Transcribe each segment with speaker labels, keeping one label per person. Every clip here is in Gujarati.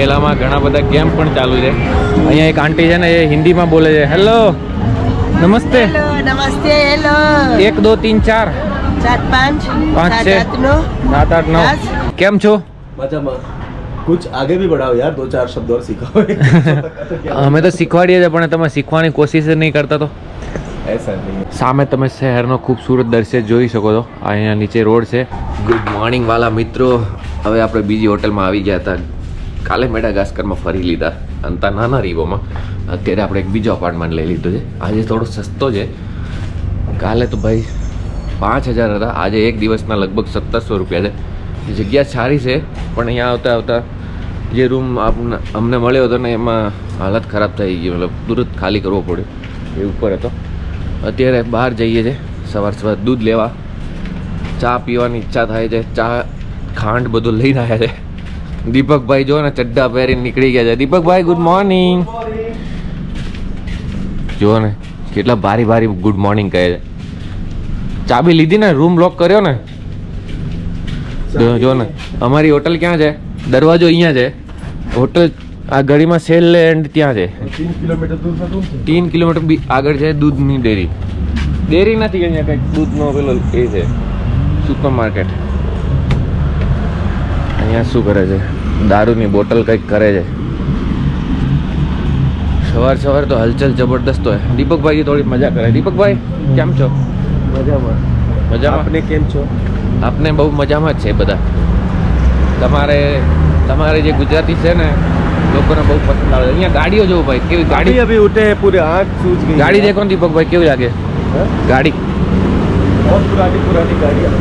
Speaker 1: પહેલામાં ઘણા બધા ગેમ પણ ચાલુ છે. અહીંયા એક આંટી છે ને એ હિન્દીમાં બોલે છે. હેલો નમસ્તે.
Speaker 2: નમસ્તે હેલો
Speaker 1: એક દો તીન ચાર.
Speaker 2: સાત પાંચ.
Speaker 1: પાંચ છે. સાત આઠ નવ. કેમ છો?
Speaker 3: મજામાં. કુછ આગે ભી બઢાઓ યાર દો ચાર શબ્દો ઓર શીખવાડીએ
Speaker 1: અમે તો શીખવાડીએ છીએ પણ તમે શીખવાની કોશિશ જ નહીં કરતા તો. સામે તમે શહેરનો ખૂબસૂરત દ્રશ્ય જોઈ શકો છો. અહીંયા નીચે રોડ છે. ગુડ મોર્નિંગ વાલા મિત્રો. હવે આપણે બીજી હોટલમાં આવી ગયા હતા. કાલે મેડાગાસ્કરમાં ફરી લીધા અંતા નાના રીવોમાં. અત્યારે આપણે એક બીજો અપાર્ટમેન્ટ લઈ લીધો છે. આજે થોડો સસ્તો છે. કાલે તો ભાઈ પાંચ હજાર હતા. આજે એક દિવસના લગભગ સત્તરસો રૂપિયા છે. જગ્યા સારી છે, પણ અહીંયા આવતા આવતા જે રૂમ આપને અમને મળ્યો હતો ને એમાં હાલત ખરાબ થઈ ગઈ. મતલબ તુરંત ખાલી કરવો પડ્યો. એ ઉપર હતો. અત્યારે બહાર જઈએ છે. સવાર સવાર દૂધ લેવા. ચા પીવાની ઈચ્છા થાય છે. ચા ખાંડ બધું લઈને આવ્યા છે. દીપકભાઈ જો ને ચડ્ડા પહેરીને નીકળી ગયા છે. દીપકભાઈ ગુડ મોર્નિંગ જો ને કેટલા ભારી ભારી ગુડ મોર્નિંગ કહે છે. ચાબી લીધી ને રૂમ લોક કર્યો ને? જો ને અમારી હોટલ ક્યાં છે? દરવાજો અહીંયા છે. હોટલ આ ગળીમાં સેલ લેન્ડ ત્યાં છે. તીન કિલોમીટર બી આગળ છે દૂધની ડેરી. ડેરી નથી અહીંયા કંઈક દૂધનો પેલો એ છે. સુપર માર્કેટ અહીંયા શું કરે છે? દારૂની બોટલ કંઈક કરે છે. સવાર સવાર તો હલચલ જબરદસ્ત હોય. દીપકભાઈ થોડી મજા કરે. દીપકભાઈ કેમ છો?
Speaker 3: મજામાં.
Speaker 1: મજા
Speaker 3: આપને કેમ છો?
Speaker 1: આપને બહુ મજામાં જ છે બધા. તમારે તમારે જે ગુજરાતી છે ને લોકોને બહુ પસંદ આવે અહીંયા ગાડીઓ જોવો ભાઈ કેવી ગાડી?
Speaker 3: અભી ઉઠે પૂરે હાથ સૂજ ગઈ.
Speaker 1: ગાડી દેખો દીપકભાઈ કેવી લાગે? ગાડી.
Speaker 3: બહુ પુરાની પુરાની ગાડી.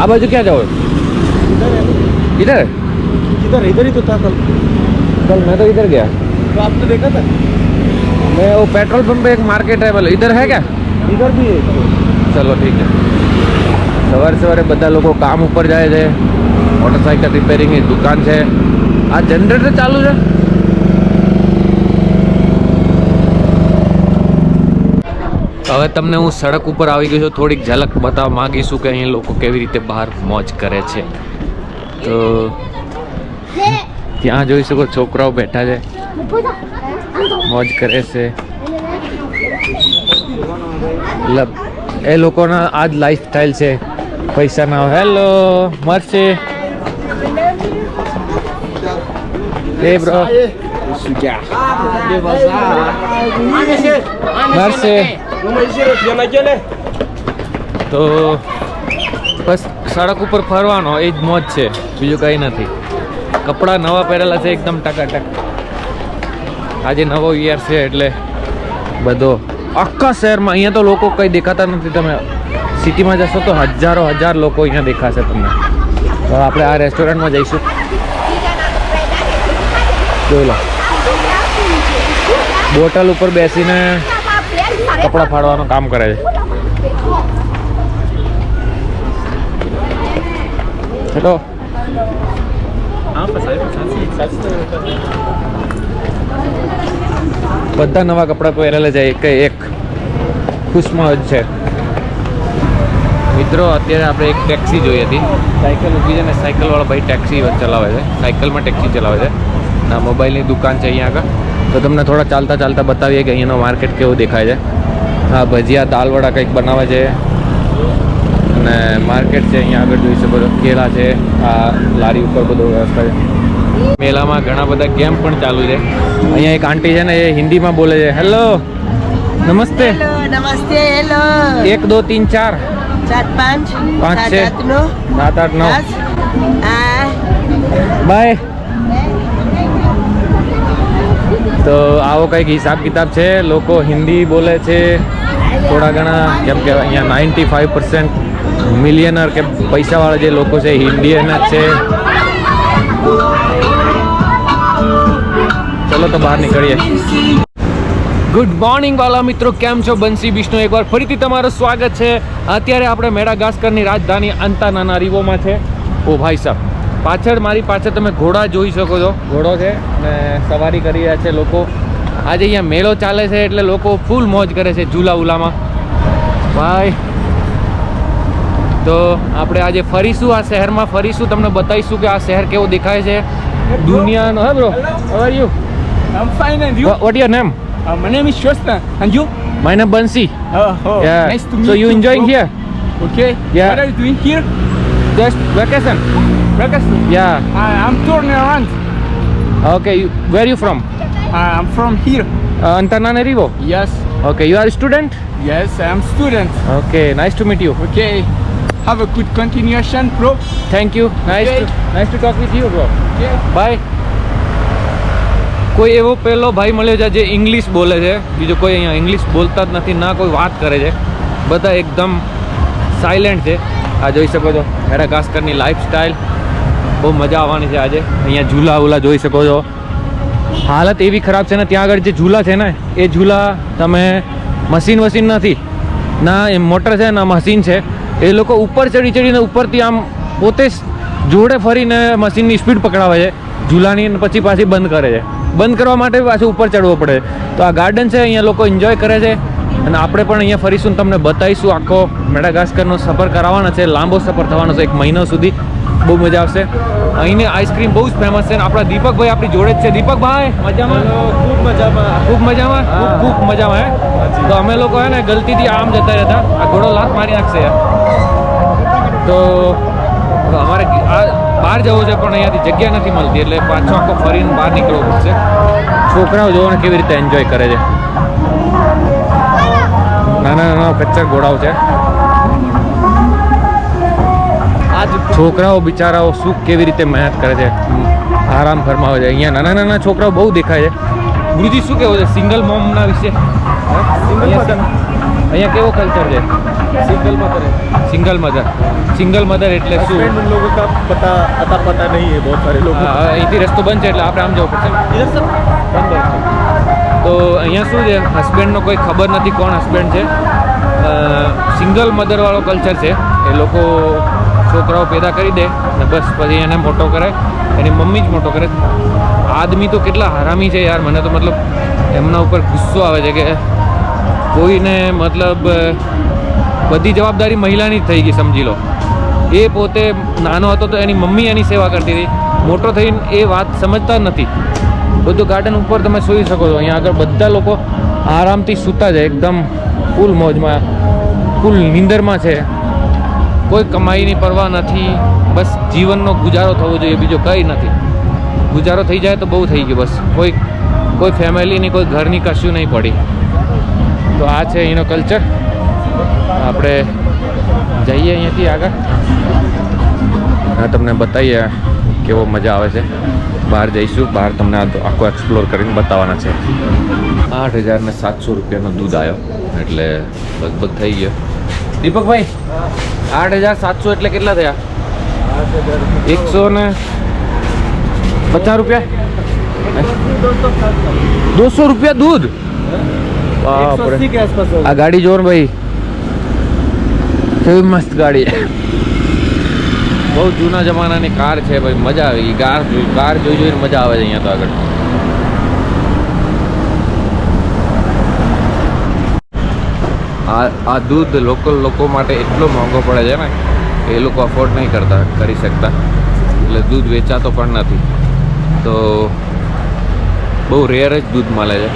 Speaker 1: આ બાજુ ક્યાં જાવ
Speaker 3: इधर है
Speaker 1: इधर
Speaker 3: इधर इधर ही तो था कल
Speaker 1: कल मैं तो इधर गया
Speaker 3: तो आपने देखा था
Speaker 1: मैं वो पेट्रोल पंप पे एक मार्केट है बोले इधर है क्या
Speaker 3: इधर भी है
Speaker 1: ચલો ઠીક છે સવારે સવારે બધા લોકો કામ ઉપર જાય છે મોટરસાઇકલ રિપેરિંગની દુકાન છે આ જનરેટર ચાલુ છે હવે તમને હું સડક ઉપર આવી ગયો છું થોડીક ઝલક બતાવવા માંગીશું કે અહીં લોકો કેવી રીતે બહાર મોજ કરે છે તો ત્યાં જોઈ શકો છોકરાઓ બેઠા છે. મોજ કરે છે. એ લોકોના આ જ લાઈફ સ્ટાઈલ છે. પૈસા ના હેલો મરશે. એ બ્રો તો બસ સડક ઉપર ફરવાનો, એ જ મોજ છે. બીજું કંઈ નથી. કપડાં નવા પહેરેલા છે એકદમ ટકાટક. આજે નવો યર છે એટલે બધો. આખા શહેરમાં અહીંયા તો લોકો કંઈ દેખાતા નથી. તમે સિટીમાં જશો તો હજારો હજાર લોકો અહીંયા દેખાશે તમને. તો આપણે આ રેસ્ટોરન્ટમાં જઈશું. જોઈ લો. બોટલ ઉપર બેસીને કપડાં ફાડવાનું કામ કરે છે. હેલો બધા નવા કપડાં પહેરેલા જાય એક એક. ખુશમાં છે. મિત્રો, અત્યારે આપણે એક ટેક્સી જોઈ હતી. સાયકલ ઊભી છે ને સાયકલવાળો ભાઈ ટેક્સી ચલાવે છે. સાયકલમાં ટેક્સી ચલાવે છે. ના મોબાઈલની દુકાન છે અહીંયા આગળ. તો તમને થોડા ચાલતા ચાલતા બતાવીએ કે અહીંયાનો માર્કેટ કેવું દેખાય છે. હા, ભજીયા દાલવડા કંઈક બનાવે છે. અને માર્કેટ છે અહીંયા આગળ જોઈ શકો છો. કેળા છે આ લારી ઉપર બધું વ્યવસ્થા છે મેલામાં ઘણા બધા ગેમ પણ ચાલુ છે. અહીંયા એક આંટી છે ને એ હિન્દીમાં બોલે છે. હેલો નમસ્તે.
Speaker 2: નમસ્તે હેલો
Speaker 1: એક દો તીન ચાર.
Speaker 2: સાત પાંચ.
Speaker 1: પાંચ છે. સાત આઠ નવ. બાય તો આવો કંઈક હિસાબ કિતાબ છે. લોકો હિન્દી બોલે છે. થોડા ઘણા કેમ કે અહીંયા નાઇન્ટી ફાઇવ પર્સન્ટ મિલિયનર કે પૈસાવાળા જે લોકો છે ઇન્ડિયન જ છે. ચલો તો બહાર નીકળીએ. ગુડ મોર્નિંગ વાલા મિત્રો કેમ છો? બંસી વિષ્ણુ એકવાર ફરીથી તમારું સ્વાગત છે. અત્યારે આપણે મેડાગાસ્કરની રાજધાની અંતાનાના રીવોમાં છે. ઓ ભાઈ સાહેબ પાછળ મારી પાછળ તમે ઘોડા જોઈ શકો છો. ઘોડો છે અને સવારી કરી રહ્યા છે લોકો. આજે અહીંયા મેળો ચાલે છે એટલે લોકો ફૂલ મોજ કરે છે ઝૂલા ઉલામાં ભાઈ તો આપણે આજે ફરીશું આ શહેરમાં ફરીશું તમને બતાવીશું કે આ શહેર કેવો દેખાય છે દુનિયાનો hey bro how are you
Speaker 4: I'm fine, and you?
Speaker 1: What your name
Speaker 4: Uh, my name is Shwasta, and you?
Speaker 1: My name Bansi
Speaker 4: Oh, oh
Speaker 1: yeah
Speaker 4: nice to meet
Speaker 1: so
Speaker 4: you
Speaker 1: you.
Speaker 4: Enjoying.
Speaker 1: Here
Speaker 4: Okay.
Speaker 1: Yeah.
Speaker 4: What are you doing here?
Speaker 1: Just vacation
Speaker 4: Breakfast.
Speaker 1: Yeah
Speaker 4: I, I'm touring around.
Speaker 1: Okay where you from
Speaker 4: Uh, I'm from here.
Speaker 1: અંતરનાને રીવો
Speaker 4: Yes.
Speaker 1: Okay you are student
Speaker 4: Yes, I'm student.
Speaker 1: Okay nice to meet you
Speaker 4: Okay. Have a good continuation, bro.
Speaker 1: Thank you Nice,
Speaker 4: Okay.
Speaker 1: Nice to talk with you, bro.
Speaker 4: Okay.
Speaker 1: Bye. કોઈ એવો પહેલો ભાઈ મળ્યો છે જે ઇંગ્લિશ બોલે છે બીજો કોઈ અહીંયા ઇંગ્લિશ બોલતા જ નથી ના કોઈ વાત કરે છે બધા એકદમ સાયલેન્ટ છે આ જોઈ શકો છો મેડાગાસ્કરની લાઈફ સ્ટાઈલ બહુ મજા આવવાની છે આજે અહીંયા ઝૂલા ઉલા જોઈ શકો છો હાલત એવી ખરાબ છે ને ત્યાં આગળ જે ઝૂલા છે ને એ ઝૂલા તમે મશીન વસીન નથી ના એ મોટર છે ના મશીન છે એ લોકો ઉપર ચડી ચડીને ઉપરથી આમ પોતે જોડે ફરીને મશીનની સ્પીડ પકડાવે છે. ઝૂલાની પછી પાછી બંધ કરે છે. બંધ કરવા માટે પાછું ઉપર ચડવું પડે. તો આ ગાર્ડન છે, અહીંયા લોકો એન્જોય કરે છે. અને આપણે પણ અહીંયા ફરીશું તમને બતાવીશું આખો મેડાગાસ્કરનો સફર કરાવવાનો છે. લાંબો સફર થવાનો છે, એક મહિનો સુધી. બહુ મજા આવશે. અહીંની આઈસ્ક્રીમ બહુ જ ફેમસ છે આપણા દીપકભાઈ આપણી જોડે જ છે. દીપકભાઈ મજામાં?
Speaker 3: ખૂબ મજામાં.
Speaker 1: ખૂબ મજામાં? ખૂબ ખૂબ મજામાં હે? તો અમે લોકો હે ને ગલતીથી આમ જતા રહેતા આ ઘોડો લાત મારી નાખશે તો અમારે આ બહાર જવું છે પણ અહીંયાથી જગ્યા નથી મળતી એટલે પાછો આખો ફરીને બહાર નીકળવું પડશે. છોકરાઓ જોવાને કેવી રીતે એન્જોય કરે છે? નાના નાના કચ્ચર ઘોડાઓ છે. છોકરાઓ બિચારાઓ શું કેવી રીતે મહેનત કરે છે? આરામ ફરમાવે છે. અહીંયા નાના નાના છોકરાઓ બહુ દેખાય છે. ગુરુજી શું કહેવું છે? સિંગલ મોમના વિશે? અહીંયા કેવો કલ્ચર છે?
Speaker 3: Single mother
Speaker 1: single mother single mother એટલે શું?
Speaker 3: લોકો કા પતા અતા પતા નહીં હે બહુ સારે
Speaker 1: લોકો. અહીંથી રસ્તો બંધ છે એટલે આપણે આમ જવું પડશે.
Speaker 3: રસ્તો બંધ
Speaker 1: તો અહીંયા શું છે? હસબન્ડનો કોઈ ખબર નથી કોણ હસબન્ડ છે. સિંગલ મધરવાળો કલ્ચર છે. એ લોકો છોકરાઓ પેદા કરી દે અને બસ પછી એને મોટો કરે. એની મમ્મી જ મોટો કરે. આદમી તો કેટલા હરામી છે યાર. મને તો મતલબ એમના ઉપર ગુસ્સો આવે છે કે કોઈને મતલબ બધી જવાબદારી મહિલાની જ થઈ ગઈ, સમજી લો. એ પોતે નાનો હતો તો એની મમ્મી એની સેવા કરતી હતી. મોટો થઈને એ વાત સમજતા નથી. બધું ગાર્ડન ઉપર તમે સૂઈ શકો છો. અહીંયા આગળ બધા લોકો આરામથી સૂતા છે. એકદમ ફૂલ મોજમાં ફૂલ નીંદરમાં છે. કોઈ કમાઈની પરવા નથી, બસ જીવનનો ગુજારો થવો જોઈએ, બીજો કંઈ નથી. ગુજારો થઈ જાય તો બહુ થઈ ગયું, બસ. કોઈ કોઈ ફેમિલીની, કોઈ ઘરની કશું નહીં પડી. તો આ છે અહીંનો કલ્ચર. આપણે જઈએ અહીંયાથી આગળ. હા, તમને બતાવીએ કેવો મજા આવે છે. બહાર જઈશું, બહાર તમને આખો એક્સપ્લોર કરીને બતાવવાના છે. આઠ હજાર ને સાતસો રૂપિયાનો દૂધ આવ્યો એટલે લગભગ થઈ ગયો. દીપકભાઈ આઠ હજાર સાતસો એટલે કેટલા થયા? એકસો ને પચાસ રૂપિયા? દોસો રૂપિયા દૂધ? આ ગાડી જોર ભાઈ. કેવી મસ્ત ગાડી. બહુ જૂના જમાનાની કાર છે ભાઈ મજા આવી ગઈ. જોઈ કાર જોઈ જોઈને મજા આવે છે અહીંયા તો આગળ. આ આ દૂધ લોકલ લોકો માટે એટલો મોંઘો પડે છે ને કે એ લોકો અફોર્ડ નહીં કરતા, કરી શકતા. એટલે દૂધ વેચાતો પણ નથી. તો બહુ રેર જ દૂધ મળે છે.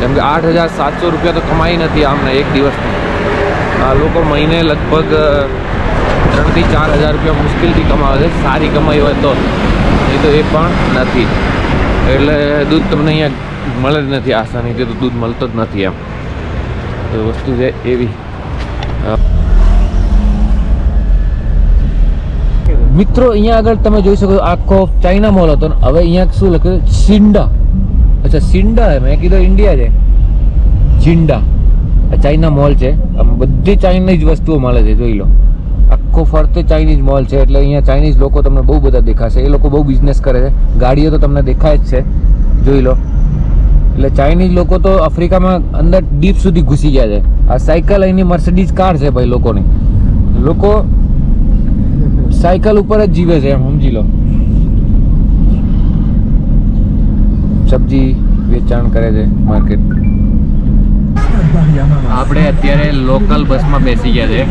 Speaker 1: કેમ કે આઠ હજાર સાતસો રૂપિયા તો કમાઈ નથી આમને એક દિવસની આ લોકો મહિને લગભગ ત્રણથી ચાર હજાર રૂપિયા મુશ્કેલથી કમાવે છે. સારી કમાઈ હોય તો. એ તો એ પણ નથી. એટલે દૂધ તમને અહીંયા મળે જ નથી. આસાનીથી તો દૂધ મળતો જ નથી એમ. વસ્તુ છે એવી. મિત્રો, અહીંયા આગળ તમે જોઈ શકો આખો ચાઇના મોલ હતો ને હવે અહીંયા શું લખ્યું સિંડા અચ્છા સિંડા મેં કીધું ઇન્ડિયા છે. ચિંડા આ ચાઇના મોલ છે. આમ બધી ચાઇનીઝ વસ્તુઓ મળે છે, જોઈ લો. આખો ફરતે ચાઇનીઝ મોલ છે. એટલે અહીંયા ચાઇનીઝ લોકો તમને બહુ બધા દેખાશે. એ લોકો બહુ બિઝનેસ કરે છે. ગાડીઓ તો તમને દેખાય જ છે. જોઈ લો. એટલે ચાઇનીઝ લોકો તો આફ્રિકામાં અંદર ડીપ સુધી ઘૂસી ગયા છે. આ સાયકલ અહીંની મર્સિડીઝ કાર છે ભાઈ લોકોની. લોકો સાયકલ ઉપર જ જીવે છે એમ, સમજી લો. સબ્જી વેચાણ કરે છે માર્કેટ આપણે અત્યારે લોકલ બસમાં બેસી ગયા છે.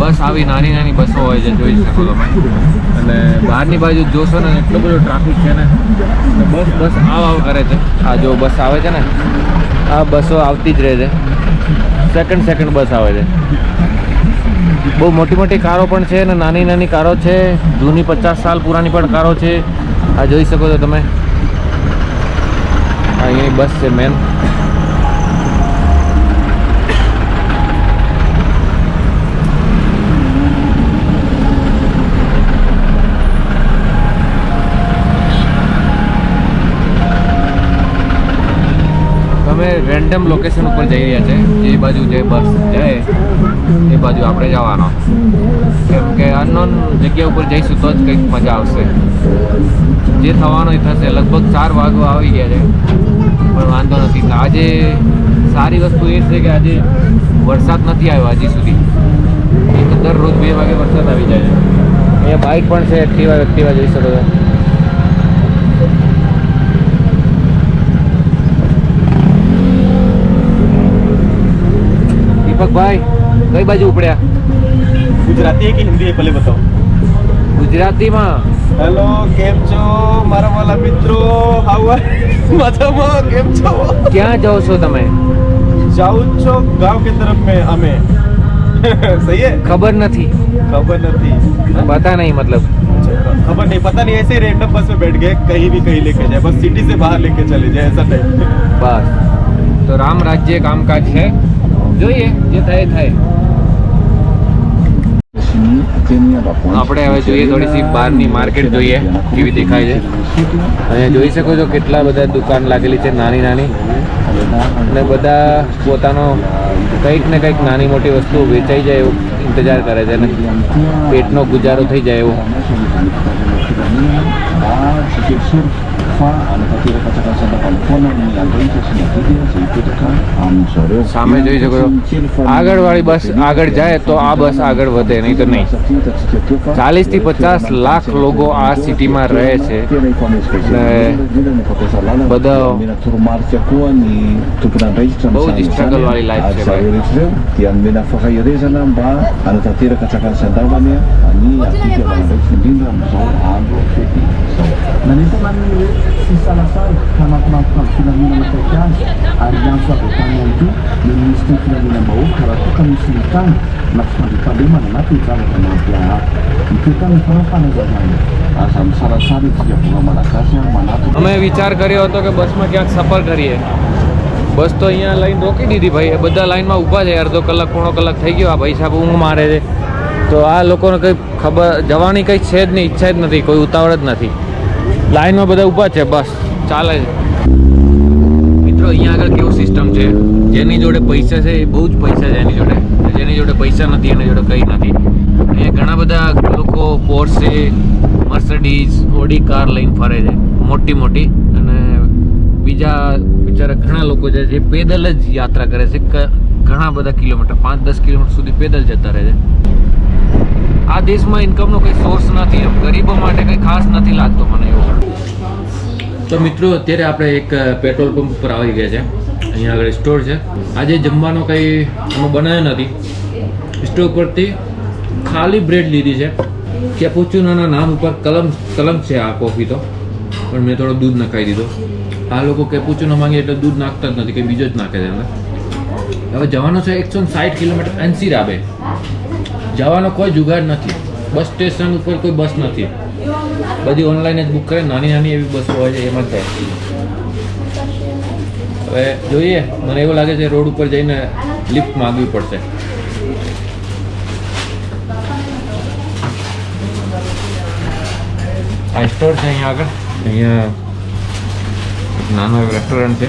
Speaker 1: બસ આવી નાની નાની બસો હોય છે, જોઈ શકો તમે. અને બહારની બાજુ જોશો ને, એટલો બધો ટ્રાફિક છે ને બસ બસ આવ આવ કરે છે. આ જો બસ આવે છે ને, આ બસો આવતી જ રહે છે. સેકન્ડ સેકન્ડ બસ આવે છે. બહુ મોટી મોટી કારો પણ છે અને નાની નાની કારો છે. જૂની પચાસ સાલ પુરાની પણ કારો છે. આ જોઈ શકો છો તમે. આ અહીંની બસ છે મેન તમે રેન્ડમ લોકેશન ઉપર જઈ રહ્યા છે. જે બાજુ જે બસ જાય, એ બાજુ આપણે જવાનો. કેમ કે અનનોન જગ્યા ઉપર જઈશું તો જ કંઈક મજા આવશે. જે થવાનું થશે. લગભગ ચાર વાગો આવી ગયા છે. પણ વાંધો નથી. આજે સારી વસ્તુ એ છે કે આજે વરસાદ નથી આવ્યો હજી સુધી. એ તો દરરોજ બે વાગે વરસાદ આવી જાય છે. અહીંયા બાઇક પણ છે. એક્ટિવા એક્ટિવા જઈ શકો છો. દીપકભાઈ કઈ બાજુ ઉપડ્યા
Speaker 3: गुजराती है कि हिंदी है पहले बताओ
Speaker 1: ગુજરાતીમાં
Speaker 3: હેલો કેમ છો મારા વાલા મિત્રો હાઉ મજામાં કેમ છો
Speaker 1: ક્યાં જાઓ છો તમે
Speaker 3: જાઉં છો ગાંવ કે તરફ મેં અમે सही है
Speaker 1: ખબર નથી
Speaker 3: खबर नहीं
Speaker 1: પતા નહીં મતલબ
Speaker 3: खबर नहीं पता नहीं ऐसे रैंडम बस में बैठ गए कहीं भी कहीं लेके जाए बस सिटी से बाहर लेके चले जाए ऐसा टाइप
Speaker 1: બસ તો રામ રાજ્ય કામકાજ છે જોઈએ જે થાય થાય. આપણે હવે જોઈએ થોડી સી બહારની માર્કેટ જોઈએ, કેવી દેખાય છે. અહીંયા જોઈ શકો છો કેટલા બધા દુકાન લાગેલી છે નાની નાની. અને બધા પોતાનો કંઈક ને કંઈક નાની મોટી વસ્તુ વેચાઈ જાય એવું ઇંતજાર કરે છે ને પેટનો ગુજારો થઈ જાય એવું. સામે જોઈ શકો છો. આગળ વાળી બસ આગળ જાય તો આ બસ આગળ વધે, નહીં તો નહીં. ચાલીસથી પચાસ લાખ લોકો આ સિટીમાં રહે છે. બધા બહુ જ સ્ટ્રગલવાળી વાળી life છે. ભાઈ.
Speaker 5: dia menafaka irezana mba hanatanteraka tsakany any atifiavana ndraiky indrindra amizao andro fety izao
Speaker 6: na amin'ny hoe sy salasala tamatomatoka amin'ny filaminana akaiky azy ary antso avy tany ihany koa ny ministry ny filaminam-bahoaka raha toa ka misy ny tany na tsy mandre-palemana na toe-javatra mampiaha mitoetany fanao fanazavana
Speaker 5: aza misarasara itsika vonga a manato
Speaker 1: અમે વિચાર કર્યો હતો કે બસમાં ક્યાંક સફર કરીએ બસ તો અહીંયા લાઈન રોકી દીધી ભાઈ બધા લાઈનમાં ઊભા છે અડધો કલાક પોણો કલાક થઈ ગયો આ ભાઈ સાહેબ ઊંઘ મારે છે તો આ લોકોને કંઈ ખબર જવાની કંઈ છે જ નહીં ઈચ્છા જ નથી કોઈ ઉતાવળ જ નથી લાઈનમાં બધા ઊભા છે, બસ. ચાલે છે. મિત્રો, અહીંયા આગળ કેવું સિસ્ટમ છે? જેની જોડે પૈસા છે, એ બહુ જ પૈસા છે એની જોડે. જેની જોડે પૈસા નથી, એની જોડે કંઈ નથી. અહીંયા ઘણા બધા લોકો પોર્સે મર્સડીઝ ઓડી કાર લઈને ફરે છે. મોટી મોટી. અને બીજા બિચારા ઘણા લોકો છે, જે પેદલ જ યાત્રા કરે છે. ઘણા બધા કિલોમીટર, પાંચ દસ કિલોમીટર સુધી પેદલ જતા રહે છે. આ દેશમાં ઇન્કમનો કંઈ સોર્સ નથી, ગરીબો માટે કંઈ ખાસ નથી લાગતો. તો મિત્રો, અત્યારે આપણે એક પેટ્રોલ પંપ પર આવી ગયા છે. અહીંયા આગળ સ્ટોર છે. આજે જમવાનો કંઈ અમે બનાવ્યો નથી. સ્ટોર પરથી ખાલી બ્રેડ લીધી છે. કેપુચુનાના નામ ઉપર કલમ કલમ છે આ કોફી તો. પણ મેં થોડો દૂધ નખાઈ દીધો. આ લોકો કેપુચુનો માંગે એટલે દૂધ નાખતા જ નથી કે બીજો જ નાખે છે હવે જવાનો છે એકસો સાઠ કિલોમીટર અંસીરાબે જવાનો કોઈ જુગાડ નથી. બસ સ્ટેશન ઉપર કોઈ બસ નથી. બધી ઓનલાઈન જ બુક કરે, નાની નાની એવી બસો હોય છે, એમાં થાય. હવે જોઈએ, મને એવું લાગે છે રોડ ઉપર જઈને લિફ્ટ માંગવી પડશે. આ સ્ટોર છે અહીંયા આગળ. અહીંયા એક નાનો રેસ્ટોરન્ટ છે.